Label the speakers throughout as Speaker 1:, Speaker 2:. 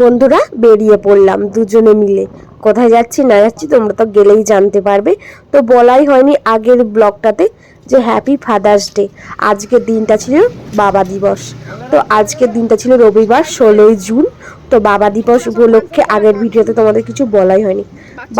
Speaker 1: বন্ধুরা, বেরিয়ে পড়লাম দুজনে মিলে। কোথায় যাচ্ছি না যাচ্ছি তোমরা তো গেলেই জানতে পারবে। তো বলাই হয়নি আগের ব্লগটাতে যে হ্যাপি ফাদার্স ডে আজকের দিনটা ছিল বাবা দিবস। তো আজকের দিনটা ছিল রবিবার, ষোলোই জুন। তো বাবা দিবস উপলক্ষে আগের ভিডিওতে তোমাদের কিছু বলাই হয়নি।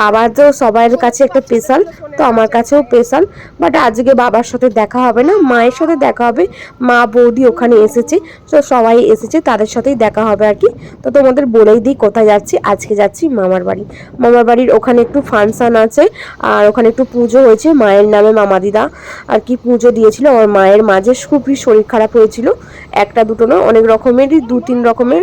Speaker 1: বাবা তো সবার কাছে একটা স্পেশাল তো আমার কাছেও স্পেশাল বাট আজকে বাবার সাথে দেখা হবে না, মায়ের সাথে দেখা হবে, মা বৌদি ওখানে এসেছে, তো সবাই এসেছে, তাদের সাথেই দেখা হবে আর কি। তো তোমাদের বলেই দিই কোথায় যাচ্ছি, আজকে যাচ্ছি মামার বাড়ি। মামার বাড়ির ওখানে একটু ফাংশন আছে, আর ওখানে একটু পুজো হয়েছে, মায়ের নামে মামা দিদা আর কি পুজো দিয়েছিল, আমার মায়ের মাঝে খুবই শরীর খারাপ হয়েছিল, একটা দুটো না, অনেক রকমেরই দু তিন রকমের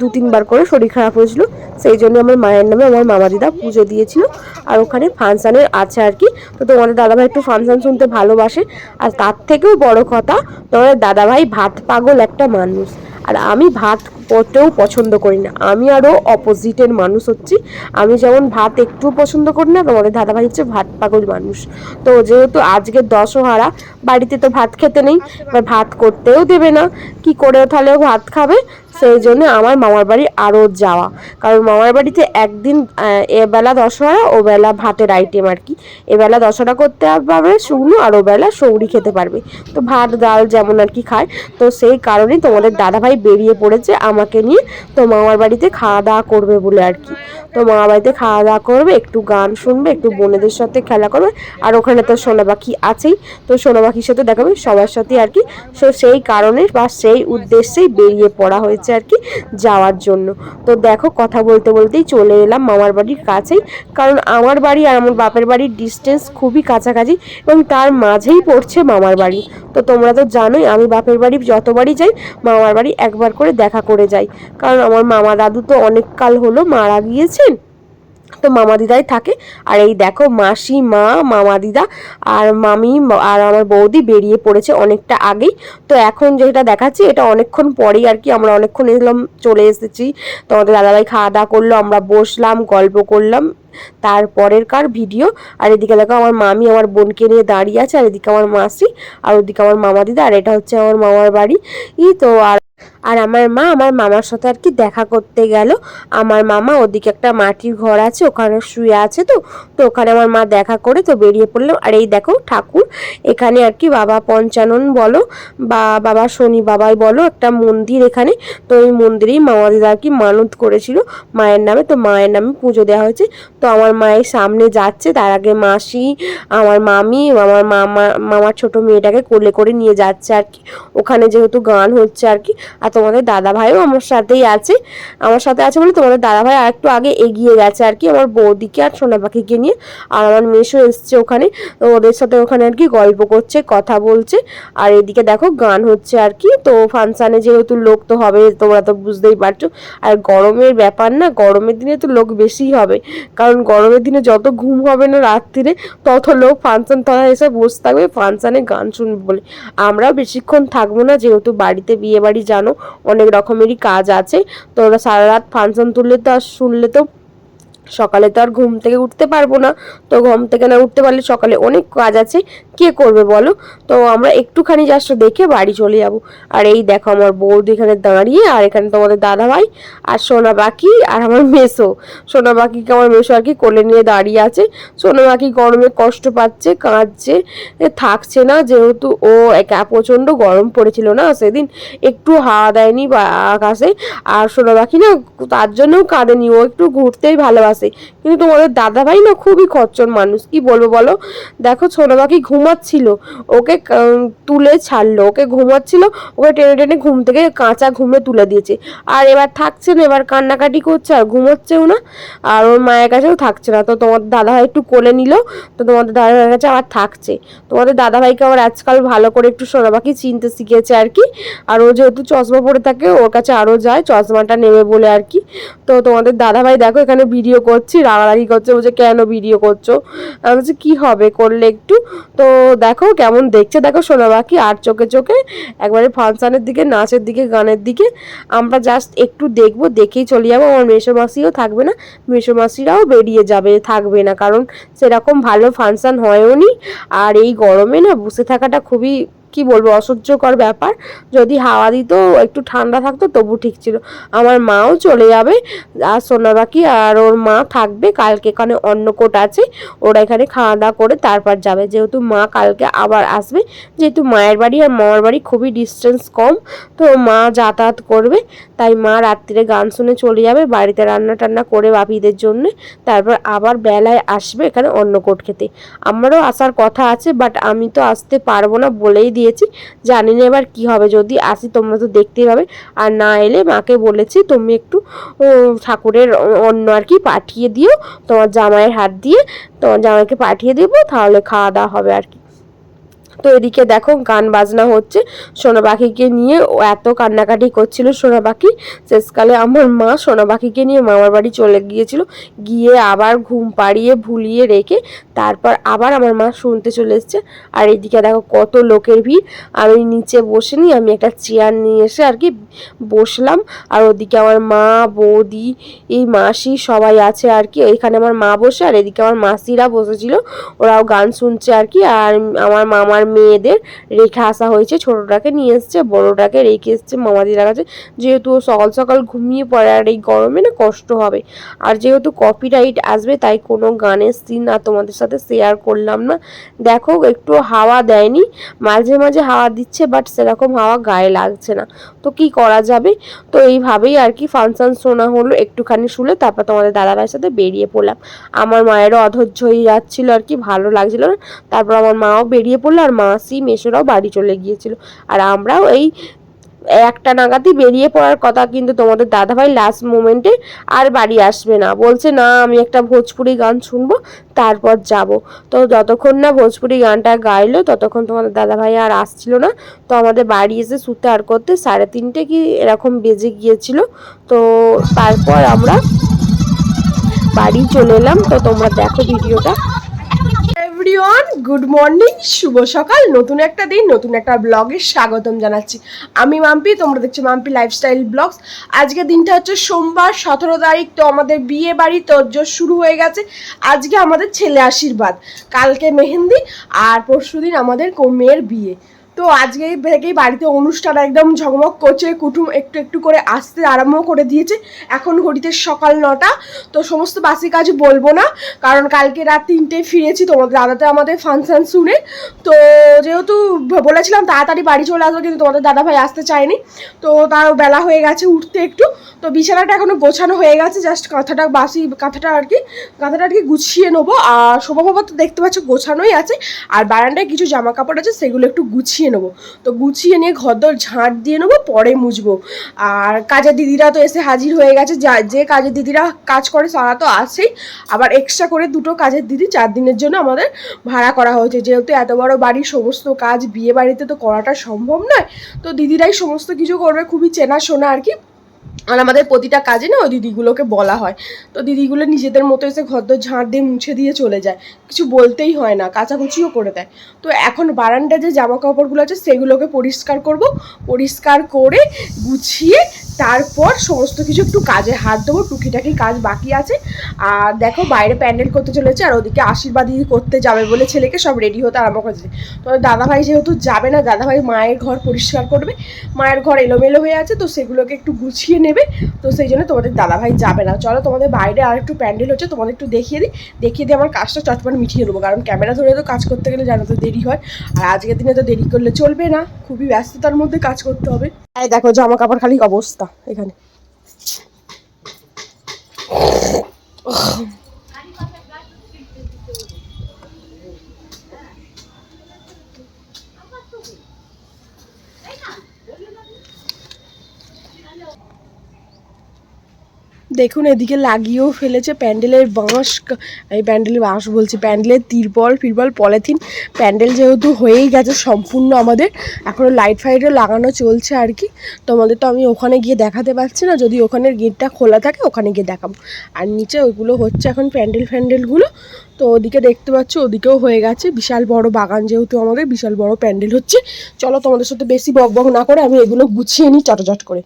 Speaker 1: দু তিনবার করে, শরীর খারাপ হয়েছিল। সেই জন্য আমার মায়ের নামে আমার মামা দিদা পুজো দিয়েছিল। আর ওখানে ফাংশানের আছে আর কি। তো তোমাদের দাদাভাই একটু ফাংশান শুনতে ভালোবাসে। আর তার থেকেও বড় কথা, তোমাদের দাদাভাই ভাত পাগল একটা মানুষ। আর আমি ভাত করতেও পছন্দ করি না। আমি আরও অপোজিটের মানুষ হচ্ছি। আমি যেমন ভাত একটু পছন্দ করি না, তোমাদের দাদাভাই হচ্ছে ভাত পাগল মানুষ। তো যেহেতু আজকে দশহারা, বাড়িতে তো ভাত খেতে নেই ভাত করতেও দেবে না। কি করে তাহলে ভাত খাবে? সেই জন্য আমার মামার বাড়ি আরও যাওয়া। কারণ মামার বাড়িতে একদিন এবেলা দশহরা ও বেলা ভাতের আইটেম আর কি। এবেলা দশহারা করতে পারবে শুকনো আর ও বেলা সৌরি খেতে পারবে। তো ভাত, ডাল যেমন আর কি খায়। তো সেই কারণেই তোমাদের দাদাভাই বেরিয়ে পড়েছে আমাকে নিয়ে। তো মামার বাড়িতে খাওয়া দাওয়া করবে বলে আর কি। তো মামার বাড়িতে খাওয়া দাওয়া করবে, একটু গান শুনবে, একটু বোনেদের সাথে খেলা করবে। আর ওখানে তো সোনা পাখি আছেই। তো সোনা পাখির সাথে দেখাবে সবার সাথে আর কি। তো সেই কারণে বা সেই উদ্দেশ্যেই বেরিয়ে পড়া হয়েছে। আর কি যাওয়ার জন্য। তো দেখো কথা বলতে বলতেই চলে এলাম মামার বাড়ির কাছেই। কারণ আমার বাড়ি আর আমার বাপের বাড়ির ডিস্টেন্স খুবই কাছাকাছি এবং তার মাঝেই পড়ছে মামার বাড়ি। তো তোমরা তো জানোই আমি বাপের বাড়ি যতবারই যাই, মামার বাড়ি একবার করে দেখা করে যাই। কারণ আমার মামা দাদু তো অনেক কাল হলো মারা গিয়েছেন। তো মামা দিদাই থাকে। আর এই দেখো মাসি, মা, মামা দিদা আর মামি আর আমার বৌদি বেরিয়ে পড়েছে অনেকটা আগেই। তো এখন যেটা দেখাচ্ছি, এটা অনেকক্ষণ পরেই আর কি আমরা অনেকক্ষণ এলাম, চলে এসেছি। তোমাদের দাদাভাই খাওয়া দাওয়া করল, আমরা বসলাম, গল্প করলাম। তারপরের কার ভিডিও? আর এদিকে দেখো আমার মামি আমার বোনকে নিয়ে দাঁড়িয়ে আছে, আর এদিকে আমার মাসি, আর ওদিকে আমার মামা দিদা, আর এটা হচ্ছে আমার মামার বাড়ি। ই তো, আর আর আমার মা, আমার মামার সাথে আর কি দেখা করতে গেল। আমার মামা ওদিকে একটা মাটির ঘর আছে, ওখানে শুয়ে আছে তো তো ওখানে আমার মা দেখা করে তো বেরিয়ে পড়লাম। আর এই দেখো ঠাকুর, এখানে আর কি বাবা পঞ্চানন বলো, বা বাবা শনি বাবাই বলো, একটা মন্দির এখানে। তো এই মন্দিরেই মামা দিদা আর কি মানত করেছিল। মায়ের নামে তো মায়ের নামে পুজো দেওয়া হয়েছে। তো আমার মায়ের সামনে যাচ্ছে, তার আগে মাসি, আমার মামি, আমার মামা, মামার ছোট মেয়েটাকে কোলে করে নিয়ে যাচ্ছে আর কি। ওখানে যেহেতু গান হচ্ছে আর কি। আর তোমাদের দাদা ভাইও আমার সাথেই আছে। আমার সাথে আছে বলে তোমাদের দাদা ভাই আর একটু আগে এগিয়ে গেছে আর কি, আমার বৌদিকে আর সোনা পাখিকে নিয়ে। আর আমার মেশো এসছে ওখানে, তো ওদের সাথে ওখানে আর কি গল্প করছে, কথা বলছে। আর এদিকে দেখো গান হচ্ছে আর কি, তো ফাংশানে যেহেতু লোক তো হবে, তোমরা তো বুঝতেই পারছ। আর গরমের ব্যাপার না, গরমের দিনে তো লোক বেশিই হবে। কারণ গরমের দিনে যত ঘুম হবে না রাত্রিরে, তত লোক ফাংশন তলা এসে বসে থাকবে, ফাংশানে গান শুনবে বলে। আমরা বেশিক্ষণ থাকব না, যেহেতু বাড়িতে বিয়ে বাড়ি জানো, অনেক রকমেরই কাজ আছে। তো ওরা সারা রাত ফাংশন তুললে তো আর শুনলে তো সকালে তো আর ঘুম থেকে উঠতে পারব না। তো ঘুম থেকে না উঠতে পারলে সকালে অনেক কাজ আছে কে করবে বলো? তো আমরা একটুখানি জাস্ট দেখে বাড়ি চলে যাব। আর এই দেখো আমার বৌদি এখানে দাঁড়িয়ে, আর এখানে তোমাদের দাদা ভাই আর সোনা বাকি আর আমার মেসো। সোনা বাকিকে আমার মেসো আর কি কোলে নিয়ে দাঁড়িয়ে আছে। সোনা বাকি গরমে কষ্ট পাচ্ছে, কাঁদছে থাকছে না, যেহেতু ও একা, প্রচণ্ড গরম পড়েছিল না সেদিন। একটু হাওয়া দেয়নি বা আকাশে। আর সোনা পাখি না তার জন্যও কাঁদেনি, ও একটু ঘুরতেই ভালোবাসে। কিন্তু তোমাদের দাদা ভাই না খুবই খচ্চর মানুষ। কি বলব বলো? দেখো সোনা পাখি ঘুমাচ্ছিল? ওকে তুলে ছাড়লো। ওকে ঘুমাচ্ছিল, ওকে টেনে টেনে ঘুম থেকে কাঁচা ঘুমে তুলে দিয়েছে। আর এবার থাকছে না, এবার কান্নাকাটি করছে, আর ঘুমোচ্ছেও না, আর ওর মায়ের কাছেও থাকছে না। তো তোমাদের দাদা ভাই একটু কোলে নিল, তো তোমাদের দাদা ভাইয়ের কাছে আবার থাকছে। তোমাদের দাদা ভাইকে আবার আজকাল ভালো করে একটু সোনা পাখি চিনতে শিখেছে আর কি। আর ও যেহেতু চশমা পরে থাকে, ওর কাছে আরও যায়, চশমাটা নেবে বলে আর কি। তো তোমাদের দাদা ভাই দেখো এখানে ভিডিও করছি রাগারাগি করছে, বলছে, কেন ভিডিও করছ? আমি বলছি, কি হবে? করলে একটু? তো দেখো কেমন দেখছে। দেখো শোনা পাখি, আর চোখে চোখে, একবারে ফাংশানের দিকে, নাচের দিকে, গানের দিকে। আমরা জাস্ট একটু দেখব, দেখেই চলে যাব। আমার মেসো মাসিও থাকবে না মেসো মাসিরাও বেরিয়ে যাবে, থাকবে না। কারণ সেরকম ভালো ফাংশান হয়ও নি আর এই গরমে না, বসে থাকাটা খুবই কি বলব, অসহ্যকর ব্যাপার। যদি হাওয়া দিত, একটু ঠান্ডা থাকতো, তবু ঠিক ছিল। আমার মাও চলে যাবে, আর সোনা সোনাবাকি আর ওর মা থাকবে, কালকে এখানে অন্নকোট আছে, ওরা এখানে খাওয়া দাওয়া করে তারপর যাবে। যেহেতু মা কালকে আবার আসবে, যেহেতু মায়ের বাড়ি আর মামার বাড়ি খুবই ডিস্টেন্স কম, তো মা যাতায়াত করবে। তাই মা রাত্রিরে গান শুনে চলে যাবে, বাড়িতে রান্না টান্না করে বাপিদের জন্য, তারপর আবার বেলায় আসবে এখানে অন্নকোট খেতে। আমারও আসার কথা আছে বাট আমি তো আসতে পারব না বলেই দিয়েছি। জানি না এবার কী হবে, যদি আসি তোমরা তো দেখতেই পাবে। আর না এলে মাকে বলেছি তুমি একটু ঠাকুরের অন্য আর কি পাঠিয়ে দিও। তোমার জামাইয়ের হাত দিয়ে তোমার জামাইকে পাঠিয়ে দেবো, তাহলে খাওয়া দাওয়া হবে আর কি। তো এদিকে দেখো গান বাজনা হচ্ছে। সোনা পাখিকে নিয়ে ও এত কান্নাকাটি করছিল সোনা পাখি। শেষকালে আমার মা সোনা পাখিকে নিয়ে মামার বাড়ি চলে গিয়েছিল। গিয়ে আবার ঘুম পাড়িয়ে ভুলিয়ে রেখে তারপর আবার আমার মা শুনতে চলে এসছে। আর এদিকে দেখো কত লোকের ভিড়। আমি নিচে বসে নি, আমি একটা চেয়ার নিয়ে এসে আর কি বসলাম। আর ওদিকে আমার মা, বৌদি, এই মাসি সবাই আছে আর কি। এখানে আমার মা বসে আর এদিকে আমার মাসিরা বসেছিল। ওরাও গান শুনছে আর কি। আর আমার মামার মেয়েদের রেখে আসা হয়েছে। ছোটটাকে নিয়ে এসছে, বড়টাকে রেখে এসছে, মামাদিরা কাছে যেহেতু ও সকাল সকাল ঘুমিয়ে পড়ে আর এই গরমে না কষ্ট হবে। আর যেহেতু কপিরাইট আসবে, তাই কোনো গানের সিন আর তোমাদের সাথে শেয়ার করলাম না। দেখো একটু হাওয়া দেয়নি। মাঝে মাঝে হাওয়া দিচ্ছে বাট সেরকম হাওয়া গায়ে লাগছে না। তো কি করা যাবে? তো এইভাবেই আর কি ফাংশন শোনা হলো। একটুখানি শুলে তারপর তোমাদের দাদাভাইয়ের সাথে বেরিয়ে পড়লাম। আমার মায়েরও অধৈর্য হয়ে যাচ্ছিল আর কি, ভালো লাগছিল না। তারপর আমার মাও বেরিয়ে পড়ল আর মাসি মেশোরাও বাড়ি চলে গিয়েছিল। আর আমরাও এই একটা নাগাদই বেরিয়ে পড়ার কথা কিন্তু তোমাদের দাদাভাই লাস্ট মোমেন্টে আর বাড়ি আসবে না। বলছে, না, আমি একটা ভোজপুরি গান শুনব, তারপর যাব। তো যতক্ষণ না ভোজপুরি গানটা গাইলো, ততক্ষণ তোমাদের দাদাভাই আর আসছিল না। তো আমাদের বাড়ি এসে শুতে আর করতে সাড়ে তিনটে কি এরকম বেজে গিয়েছিল। তো তারপর আমরা বাড়ি চলে এলাম। তো তোমরা দেখো ভিডিওটা।
Speaker 2: এভরিওয়ান, গুড মর্নিং, শুভ সকাল, নতুন একটা দিন, নতুন একটা ব্লগে স্বাগতম জানাচ্ছি। আমি মাম্পি, তোমরা দেখছ মাম্পি লাইফস্টাইল ব্লগস আজকে দিনটা হচ্ছে সোমবার, সতেরো তারিখ, তো আমাদের বিয়ে বাড়ি তোরজোর শুরু হয়ে গেছে। আজকে আমাদের ছেলে আশীর্বাদ, কালকে মেহেন্দি, আর পরশুদিন আমাদের কো- মেয়ের বিয়ে। তো আজকে থেকেই বাড়িতে অনুষ্ঠান একদম ঝকমক করছে, কুটুম একটু একটু করে আসতে আরম্ভ করে দিয়েছে। এখন ঘড়িতে সকাল নটা, তো সমস্ত বাসি কাজ বলব না, কারণ কালকে রাত তিনটে ফিরেছি তোমাদের দাদাতে আমাদের ফাংশান শুনে। তো যেহেতু বলেছিলাম তাড়াতাড়ি বাড়ি চলে আসব, কিন্তু তোমাদের দাদা ভাই আসতে চায়নি। তো তার বেলা হয়ে গেছে উঠতে একটু। তো বিছানাটা এখনও গোছানো হয়ে গেছে জাস্ট কাঁথাটা বাসি, কাঁথাটা আর কি, কাঁথাটা আর কি গুছিয়ে নেব। আর শোভা বাবা তো দেখতে পাচ্ছ গোছানোই আছে। আর বারান্দায় কিছু জামা কাপড় আছে, সেগুলো একটু গুছিয়ে নেব। তো গুছিয়ে নিয়ে ঘরদর ঝাঁট দিয়ে নেব, পরে মুছবো। আর কাজের দিদিরা তো এসে হাজির হয়ে গেছে, যা, যে কাজের দিদিরা কাজ করে তারা তো আছেই। আবার এক্সট্রা করে দুটো কাজের দিদি চার দিনের জন্য আমাদের ভাড়া করা হয়েছে। যেহেতু এত বড় বাড়ির সমস্ত কাজ বিয়ে বাড়িতে তো করাটা সম্ভব নয়। তো দিদিরাই সমস্ত কিছু করবে, খুবই চেনাশোনা আর কি। আর আমাদের প্রতিটা কাজে না ওই দিদিগুলোকে বলা হয়। তো দিদিগুলো নিজেদের মতো এসে ঘর ঘরদোর ঝাঁট দিয়ে মুছে দিয়ে চলে যায়। কিছু বলতেই হয় না, কাচাকুচিও করে দেয়। তো এখন বারান্দায় যে জামা কাপড়গুলো আছে সেগুলোকে পরিষ্কার করব। পরিষ্কার করে গুছিয়ে তারপর সমস্ত কিছু একটু কাজে হাত দেবো, টুকিটাকি কাজ বাকি আছে। আর দেখো বাইরে প্যান্ডেল করতে চলেছে আর ওদিকে আশীর্বাদ দিদি করতে যাবে বলে ছেলেকে সব রেডি হতে আরম্ভ করেছে। তো দাদাভাই যেহেতু যাবে না, দাদাভাই মায়ের ঘর পরিষ্কার করবে। মায়ের ঘর এলোমেলো হয়ে আছে তো সেগুলোকে একটু গুছিয়ে নেবে। তো সেই জন্য তোমাদের দাদাভাই যাবে না। চলো তোমাদের বাইরে আর একটু প্যান্ডেল হচ্ছে, তোমাদের একটু দেখিয়ে দিই। দেখিয়ে দিয়ে আমার কাজটা চটপট মিটিয়ে নেব কারণ ক্যামেরা ধরে তো কাজ করতে গেলে জানো তো দেরি হয়। আর আজকের দিনে তো দেরি করলে চলবে না, খুবই ব্যস্ততার মধ্যে কাজ করতে হবে। এই দেখো জামা কাপড় খালি অবস্থা, এখানে। দেখুন, এদিকে লাগিয়েও ফেলেছে প্যান্ডেলের বাঁশ। এই প্যান্ডেলের বাঁশ বলছি, প্যান্ডেলের তিরপল ফিরবল পলিথিন। প্যান্ডেল যেহেতু হয়েই গেছে, সম্পূর্ণ আমাদের। এখনও লাইট ফাইটও লাগানো চলছে আর কি। তোমাদের তো আমি ওখানে গিয়ে দেখাতে পারছি না। যদি ওখানের গেটটা খোলা থাকে, ওখানে গিয়ে দেখাবো। আর নিচে ওইগুলো হচ্ছে এখন প্যান্ডেল, ফ্যান্ডেলগুলো। তো ওদিকে দেখতে পাচ্ছ, ওদিকেও হয়ে গেছে। বিশাল বড় বাগান যেহেতু আমাদের, বিশাল বড় প্যান্ডেল হচ্ছে। চলো তোমাদের সাথে বেশি বক বক না করে আমি এগুলো গুছিয়ে নিই চটচট করে।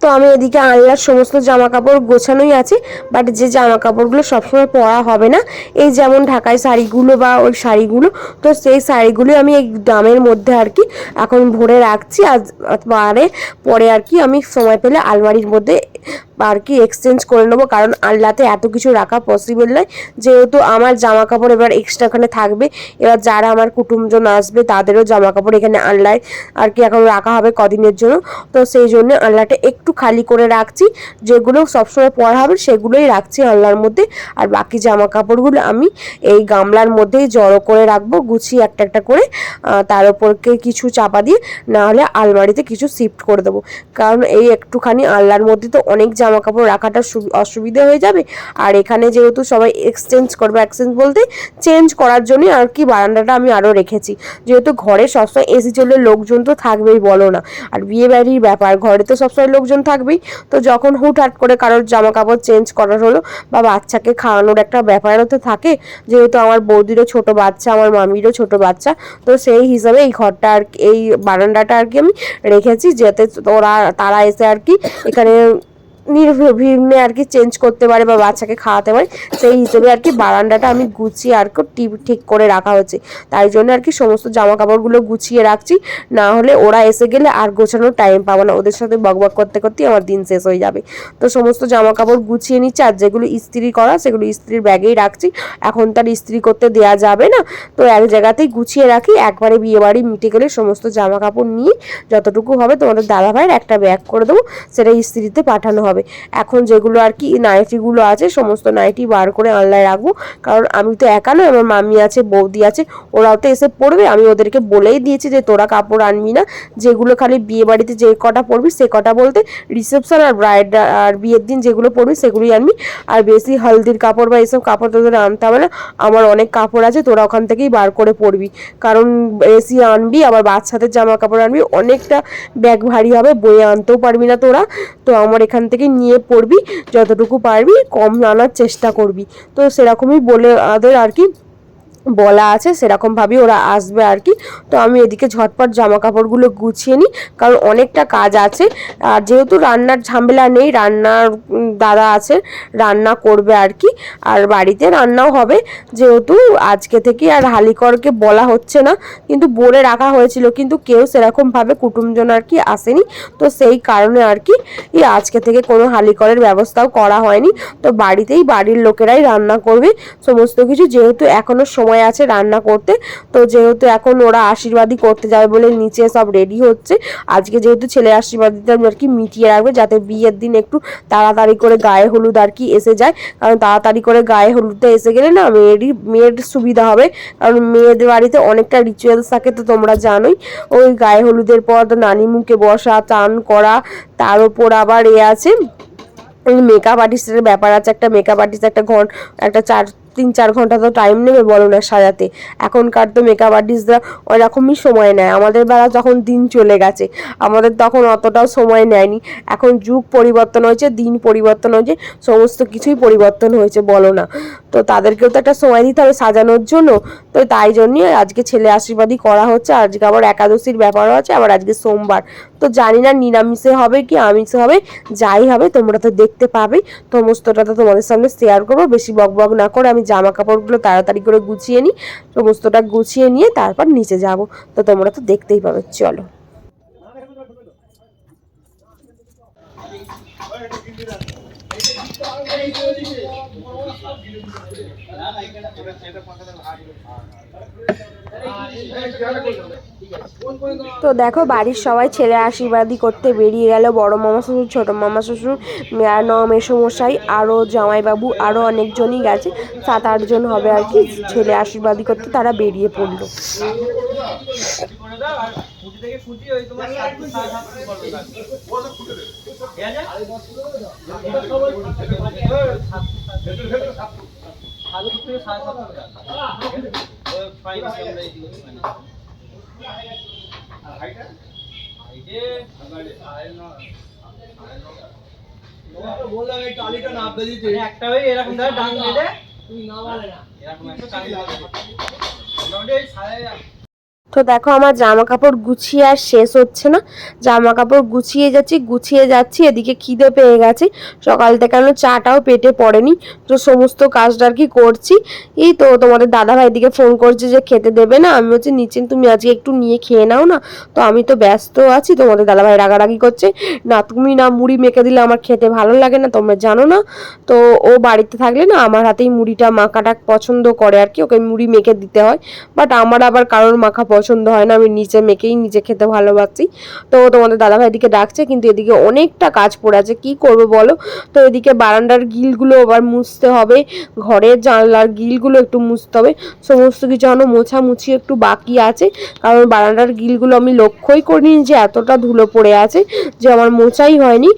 Speaker 1: তো আমি এদিকে আনলার সমস্ত জামা কাপড় গোছানোই আছে বাট যে জামা কাপড়গুলো সবসময় পরা হবে না, এই যেমন ঢাকায় শাড়িগুলো বা ওই শাড়িগুলো, তো সেই শাড়িগুলো আমি এই দামের মধ্যে আর কি এখন ভরে রাখছি। আজ পরে আর কি আমি সময় পেলে আলমারির মধ্যে আর কি এক্সচেঞ্জ করে নেব, কারণ আনলাতে এত কিছু রাখা পসিবল নয়। যেহেতু আমার জামা কাপড় এবার এক্সট্রা এখানে থাকবে, এবার যারা আমার কুটুমজন আসবে তাদেরও জামা কাপড় এখানে আনলায় আর কি এখন রাখা হবে কদিনের জন্য। তো সেই জন্য আনলাটা একটু খালি করে রাখছি, যেগুলো সবসময় পরা হবে সেগুলোই রাখছি আনলার মধ্যে। আর বাকি জামা কাপড়গুলো আমি এই গামলার মধ্যেই জড়ো করে রাখব, গুছিয়ে একটা একটা করে তার উপরকে কিছু চাপা দিয়ে না হলে আলমারিতে কিছু শিফট করে দেবো। কারণ এই একটুখানি আলনার মধ্যে তো অনেক জামা কাপড় রাখাটা সুবি- অসুবিধা হয়ে যাবে। আর এখানে যেহেতু সবাই এক্সচেঞ্জ করবে এক্সচেঞ্জ বলতে চেঞ্জ করার জন্য আর কি বারান্দাটা আমি আরও রেখেছি। যেহেতু ঘরে সবসময় এসি চললে লোকজন তো থাকবেই, বলো না। আর বিয়ে বাড়ির ব্যাপার, ঘরে তো সবসময় লোকজন থাকবেই। তো যখন হুটহাট করে কারোর জামা কাপড় চেঞ্জ করার হলো বা বাচ্চাকে খাওয়ানোর একটা ব্যাপারও তো থাকে, যেহেতু আমার বৌদিরও ছোট বাচ্চা, আমার মামিরও ছোট বাচ্চা, তো সেই হিসাবে এই ঘরটা আর এই বারান্দাটা আর কি আমি রেখেছি, যাতে ওরা তারা এসে আর কি এখানে নির্বিঘ্নে আর কি চেঞ্জ করতে পারে বা বাচ্চাকে খাওয়াতে পারে, সেই হিসেবে আর কি বারান্দাটা আমি গুছিয়ে আর কি টিপ ঠিক করে রাখা হচ্ছে তাই জন্য আর কি সমস্ত জামা কাপড়গুলো গুছিয়ে রাখছি, না হলে ওরা এসে গেলে আর গোছানোর টাইম পাবো না। ওদের সাথে বকবক করতে করতে আমার দিন শেষ হয়ে যাবে। তো সমস্ত জামা কাপড় গুছিয়ে নিচ্ছি, আর যেগুলো ইস্ত্রি করা, সেগুলো ইস্ত্রির ব্যাগেই রাখছি। এখন তার ইস্ত্রি করতে দেয়া যাবে না। তো এক জায়গাতেই গুছিয়ে রাখি, একবারে বিয়ে বাড়ি মিটে গেলে সমস্ত জামা কাপড় নিয়ে যতটুকু হবে তোমাদের দাদা ভাইয়ের একটা ব্যাগ করে দেবো, সেটা ইস্ত্রিতে পাঠানো হবে। এখন যেগুলো আর কি নাইটিগুলো আছে, সমস্ত নাইটি বার করে আনলায় রাখব। কারণ আমি তো একা নয় আমার মামি আছে, বৌদি আছে, ওরাও তো এসে পড়বে। আমি ওদেরকে বলেই দিয়েছি যে, তোরা কাপড় আনবি না। যেগুলো খালি বিয়ে বাড়িতে যে কটা পরবি, সে কটা বলতে রিসেপশন আর ব্রাইড আর বিয়ের দিন যেগুলো পরবি, সেগুলোই আনবি। আর বেশি হলদির কাপড় বা এইসব কাপড় তোদের আনতে হবে না। আমার অনেক কাপড় আছে, তোরা ওখান থেকেই বার করে পরবি। কারণ বেশি আনবি, আবার বাচ্চাদের জামা কাপড় আনবি, অনেকটা ব্যাগ ভারী হবে বয়ে আনতেও পারবি না তোরা। তো আমার এখান থেকে নিয়ে পড়বি যতটুকু পারবি কম আনার চেষ্টা করবি। তো সেরকমই বলে আদের আর কি বলা আছে সেরকমভাবেই ওরা আসবে আর কি। তো আমি এদিকে ঝটপট জামা কাপড়গুলো গুছিয়ে নিই, কারণ অনেকটা কাজ আছে। আর যেহেতু রান্নার ঝামেলা নেই, রান্নার দাদা আছে, রান্না করবে আর কি। আর বাড়িতে রান্নাও হবে, যেহেতু আজকে থেকে আর হালিকরকে বলা হচ্ছে না, কিন্তু বলে রাখা হয়েছিল, কিন্তু কেউ সেরকমভাবে কুটুমজন আর কি আসেনি। তো সেই কারণে আর কি আজকে থেকে কোনো হালিকরের ব্যবস্থাও করা হয়নি। তো বাড়িতেই বাড়ির লোকেরাই রান্না করবে, সমস্ত কিছু যেহেতু এখনও সময় আছে রান্না করতে। তো যেহেতু এখন ওরা আশীর্বাদই করতে যাবে বলে নিচে সব রেডি হচ্ছে। আজকে যেহেতু ছেলে আশীর্বাদ দিতে আর কি মিটিয়ে রাখবে যাতে বিয়ের দিন একটু তাড়াতাড়ি করে গায়ে হলুদ আর কি এসে যায়। কারণ তাড়াতাড়ি করে গায়ে হলুদটা এসে গেলে না মেয়েরই, মেয়ের সুবিধা হবে। কারণ মেয়েদের বাড়িতে অনেকটা রিচুয়ালস থাকে তো তোমরা জানোই। ওই গায়ে হলুদের পর নানি মুখে বসা, চান করা, তার ওপর আবার এ আছে। মেকআপ আর্টিস্টের ব্যাপার আছে, একটা মেকআপ আর্টিস্ট একটা ঘন, একটা চার তিন চার ঘণ্টা তো টাইম নেবে বলো না সাজাতে। এখনকার তো মেকআপ আর্টিস্টরা ওরকমই সময় নেয়। আমাদের বেলা যখন দিন চলে গেছে, আমাদের তখন অতটাও সময় নেয়নি। এখন যুগ পরিবর্তন হয়েছে, দিন পরিবর্তন হয়েছে, সমস্ত কিছুই পরিবর্তন হয়েছে, বলো না। তো তাদেরকেও তো একটা সময় দিতে হবে সাজানোর জন্য। তো তাই জন্যই আজকে ছেলে আশীর্বাদই করা হচ্ছে। আজকে আবার একাদশীর ব্যাপারও আছে, আবার আজকে সোমবার। তো জানি না নিরামিষে হবে কি আমিষে হবে, যাই হবে, তোমরা তো দেখতে পাবে। সমস্তটা তো তোমাদের সামনে শেয়ার করব, বেশি বক বক না করে আমি জামা কাপড়গুলো তাড়াতাড়ি করে গুছিয়ে নিই। সমস্তটা গুছিয়ে নিয়ে তারপর নিচে যাব, তো তোমরা তো দেখতেই পাবে, চলো। তো দেখো বাড়ির সবাই ছেলে আশীর্বাদই করতে বেরিয়ে গেল বড় মামা শ্বশুর ছোট মামা শ্বশুর মেয়ার ন মেসমশাই আরও জামাইবাবু আরও অনেকজনই গেছে সাত আটজন হবে আর কি ছেলে আশীর্বাদই করতে তারা বেরিয়ে পড়ল
Speaker 3: থেকে সাড়ে থেকে সাড়ে সাত করে ওই ফাইন আমরা এই দিকে হাইটে
Speaker 4: বললাম এই টালিটা নামতে দিতে
Speaker 3: মানে একটা ওই এরকম ধরে ডান না এরকম একটা সাড়ে
Speaker 1: তো দেখো আমার জামা কাপড় গুছিয়ে আর শেষ হচ্ছে না। জামা কাপড় গুছিয়ে যাচ্ছি গুছিয়ে যাচ্ছি, এদিকে খিদে পেয়ে গেছে। সকাল থেকে কেন চাটাও পেটে পড়েনি। তো সমস্ত কাজটা আর কি করছি। এই তো তোমাদের দাদা ভাই দিকে ফোন করছে যে খেতে দেবে না। আমি হচ্ছে নিচে তুমি আজকে একটু নিয়ে খেয়ে নাও না। তো আমি তো ব্যস্ত আছি, তোমাদের দাদা ভাই রাগারাগি করছে। না, তুমি না মুড়ি মেখে দিলে আমার খেতে ভালো লাগে না, তোমরা জানো না। তো ও বাড়িতে থাকলে না আমার হাতেই মুড়িটা মাখাটা পছন্দ করে আর কি। ওকে মুড়ি মেখে দিতে হয়। বাট আমার আবার কারোর মাখা পছন্দ হয় না, আমি নিচে মেখেই নিজে খেতে ভালোবাসি। তো তোমাদের দাদাভাই এদিকে ডাকছে, কিন্তু এদিকে অনেকটা কাজ পড়ে আছে। কি করবে বলো? তো এদিকে বারান্দার গিলগুলো আবার মুছতে হবে, ঘরের জানলার গিলগুলো একটু মুছতে হবে। সমস্ত কিছু এখনও মোছামুছি একটু বাকি আছে, কারণ বারান্দার গিলগুলো আমি লক্ষ্যই করিনি যে এতটা ধুলো পড়ে আছে যে আমার মোছাই হয়নি।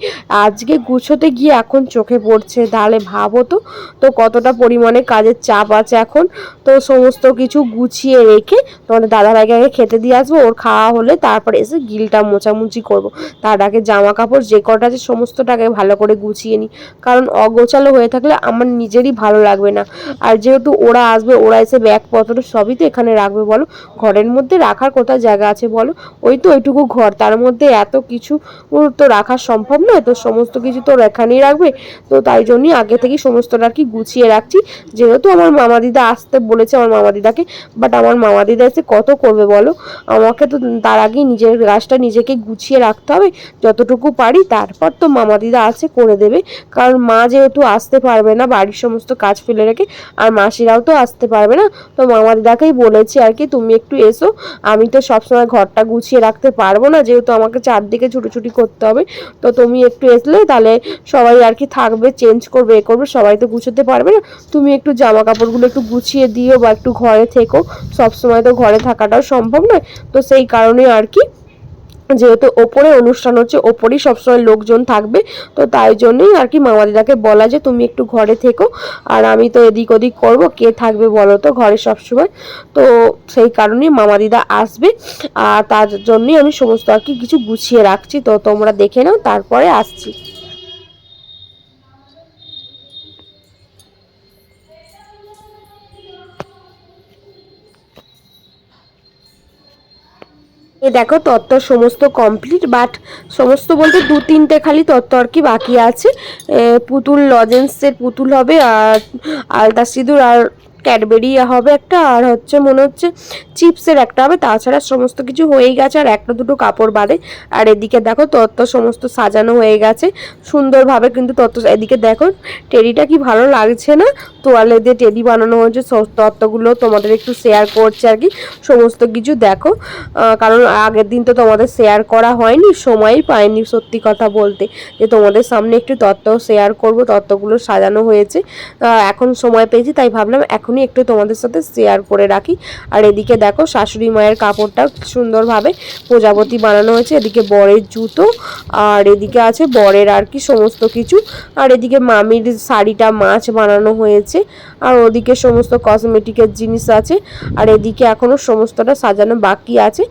Speaker 1: আজকে গুছোতে গিয়ে এখন চোখে পড়ছে, তাহলে ভাবো তো তো কতটা পরিমাণে কাজের চাপ আছে এখন। তো সমস্ত কিছু গুছিয়ে রেখে তোমাদের দাদাভাইকে আগে খেতে দিয়ে আসব, ওর খাওয়া হলে তারপরে এসে গিলটা মোছামুছি করব। তার আগে জামা কাপড় যে কটা আছে সমস্তটাকে ভালো করে গুছিয়ে নিই। কারণ অগোছালো হয়ে থাকলে আমার নিজেরই ভালো লাগবে না। আর যেহেতু ওরা আসবে, ওরা এসে ব্যাগপত্র সবই তো এখানে রাখবে বলো। ঘরের মধ্যে রাখার কোথায় জায়গা আছে বলো? ওই তো ওইটুকু ঘর। তার মধ্যে এত কিছু তো রাখা সম্ভব নয়, তো সমস্ত কিছু তো এখানেই রাখবে। তো তাই জন্যই আগে থেকেই সমস্তটা আর কি গুছিয়ে রাখছি। যেহেতু আমার মামা দিদা আসতে বলেছে আমার মামা দিদাকে বাট আমার মামা দিদা এসে কত করবে বলো? আমাকে তো তার আগেই নিজের গাছটা নিজেকে গুছিয়ে রাখতে হবে, যতটুকু পারি তারপর তো মামা দিদা আছে করে দেবে। কারণ মা যেহেতু আসতে পারবে না, বাড়ির সমস্ত কাজ ফেলে রেখে, আর মাসিরাও তো আসতে পারবে না, তো মামা দিদাকেই বলেছি আর কি, তুমি একটু এসো। আমি তো সবসময় ঘরটা গুছিয়ে রাখতে পারব না, যেহেতু আমাকে চারদিকে ছুটোছুটি করতে হবে, তো তুমি একটু এসলে তাহলে সবাই আর কি থাকবে চেঞ্জ করবে, এ করবে, সবাই তো গুছোতে পারবে না। তুমি একটু জামা কাপড়গুলো একটু গুছিয়ে দিও বা একটু ঘরে থেকো, সবসময় তো ঘরে থাকাটাও সম্ভব নয়। তো সেই কারণে আর কি, যেহেতু ওপরে অনুষ্ঠান হচ্ছে, ওপরেই সবসময় লোকজন থাকবে। তো তাই জন্যই আর কি মামাদিদাকে বলা যে, তুমি একটু ঘরে থেকো। আর আমি তো এদিক ওদিক করব। কে থাকবে বলো তো, ঘরে সবসময়। তো সেই কারণেই মামাদিদা আসবে। আর তার জন্যই আমি সমস্ত আর কি কিছু গুছিয়ে রাখছি। তো তোমরা দেখে নাও, তারপরে আসছি। এ দেখো তত্ত্ব সমস্ত কমপ্লিট বাট সমস্ত বলতে দু তিনটে খালি তত্ত্ব আর কি বাকি আছে। পুতুল, লজেন্সের পুতুল হবে আর আলতা সিঁদুর আর ক্যাডবেরি হবে একটা, আর হচ্ছে মনে হচ্ছে চিপসের একটা হবে, তাছাড়া সমস্ত কিছু হয়েই গেছে, আর একটা দুটো কাপড় বাদে। আর এদিকে দেখো তত্ত্ব সমস্ত সাজানো হয়ে গেছে, সুন্দরভাবে কিন্তু তত্ত্ব, এদিকে দেখো টেডিটা কি ভালো লাগছে না? তোয়ালে দিয়ে টেডি বানানো হয়েছে তত্ত্বগুলো তোমাদের একটু শেয়ার করছে আর কি, সমস্ত কিছু দেখো। কারণ আগের দিন তো তোমাদের শেয়ার করা হয়নি, সময়ই পাইনি সত্যি কথা বলতে। যে তোমাদের সামনে একটু তত্ত্ব শেয়ার করব, তত্ত্বগুলো সাজানো হয়েছে। এখন সময় পেয়েছি, তাই ভাবলাম এখনই একটু তোমাদের সাথে শেয়ার করে রাখি। আর এদিকে দেখো শাশুড়ি মায়ের কাপড়টা সুন্দরভাবে প্রজাপতি বানানো হয়েছে। এদিকে বরের জুতো, আর এদিকে আছে বরের আর কি সমস্ত কিছু। আর এদিকে মামির শাড়িটা মাছ বানানো হয়েছে। আর ওদিকে সমস্ত কসমেটিকের জিনিস আছে। আর এদিকে এখনও সমস্তটা সাজানো বাকি আছে।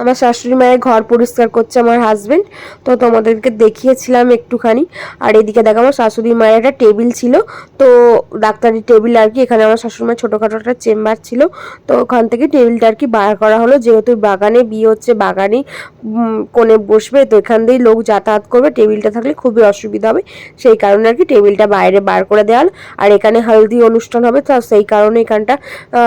Speaker 1: আমার শাশুড়ি মায়ের ঘর পরিষ্কার করছে আমার হাজবেন্ড তো তোমাদেরকে দেখিয়েছিলাম একটুখানি। আর এদিকে দেখো আমার শাশুড়ি মায়ের একটা টেবিল ছিল, তো ডাক্তারি টেবিল আর কি, এখানে আমার শাশুড়ি মায়ের ছোটোখাটো একটা চেম্বার ছিল, তো ওখান থেকে টেবিলটা আর কি বার করা হলো। যেহেতু বাগানে বিয়ে হচ্ছে, বাগানে কোণে বসবে, তো এখান দিয়েই লোক যাতায়াত করবে। টেবিলটা থাকলে খুবই অসুবিধা হবে, সেই কারণে আর কি টেবিলটা বাইরে বার করে দেওয়া হলো। আর এখানে হালদি অনুষ্ঠান হবে, তো সেই কারণে এখানটা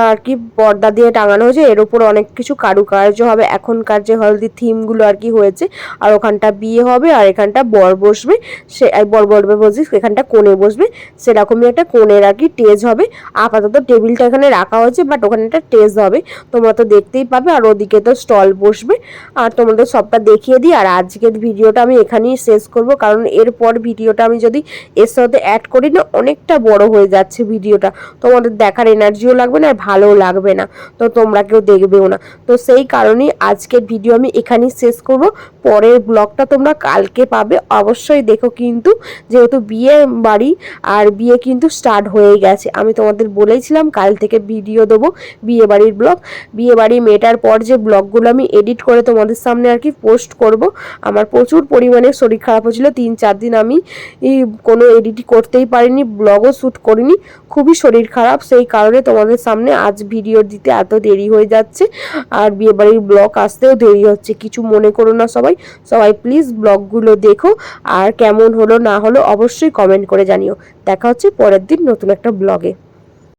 Speaker 1: আর কি পর্দা দিয়ে টাঙানো হয়েছে। এর উপর অনেক কিছু কারুকার্য হবে। এখনকার যে হলদি থিমগুলো আর কি হয়েছে, আর ওখানটা বিয়ে হবে আর এখানটা বর বসবে, সে বর বসবে বলছি এখানটা কোণে বসবে, সেরকমই একটা কোণের আর কি টেজ হবে, আপাতত টেবিলটা এখানে রাখা হয়েছে বাট ওখানে একটা টেজ হবে, তোমরা তো দেখতেই পাবে, আর ওদিকে তো স্টল বসবে, আর তোমাদের সবটা দেখিয়ে দিই, আর আজকের ভিডিওটা আমি এখানেই শেষ করব, কারণ এরপর ভিডিওটা আমি যদি এর সাথে অ্যাড করি না, অনেকটা বড় হয়ে যাচ্ছে ভিডিওটা, তোমাদের দেখার এনার্জিও লাগবে না, আর ভালোও লাগবে না, তো তোমরা কেউ দেখবেও না, তো সেই কারণেই আজকে আজকের ভিডিও আমি এখানেই শেষ করব। পরের ব্লগটা তোমরা কালকে পাবে। অবশ্যই দেখো কিন্তু যেহেতু বিয়ে বাড়ি আর বিয়ে কিন্তু স্টার্ট হয়ে গেছে। আমি তোমাদের বলেছিলাম কাল থেকে ভিডিও দেবো বিয়ে বাড়ির ব্লগ বিয়ে বাড়ি মেটার পর যে ব্লগগুলো আমি এডিট করে তোমাদের সামনে আর কি পোস্ট করব, আমার প্রচুর পরিমাণে শরীর খারাপ হয়েছিল। তিন চার দিন আমি কোনো এডিট করতেই পারিনি ব্লগও শ্যুট করিনি। খুবই শরীর খারাপ, সেই কারণে তোমাদের সামনে আজ ভিডিও দিতে এত দেরি হয়ে যাচ্ছে। আর বিয়েবাড়ির ব্লগ আসতেও দেরি হচ্ছে, কিছু মনে করো না সবাই। সবাই প্লিজ ব্লগগুলো দেখো, আর কেমন হলো না হলো অবশ্যই কমেন্ট করে জানিও। দেখা হচ্ছে পরের দিন নতুন একটা ব্লগে।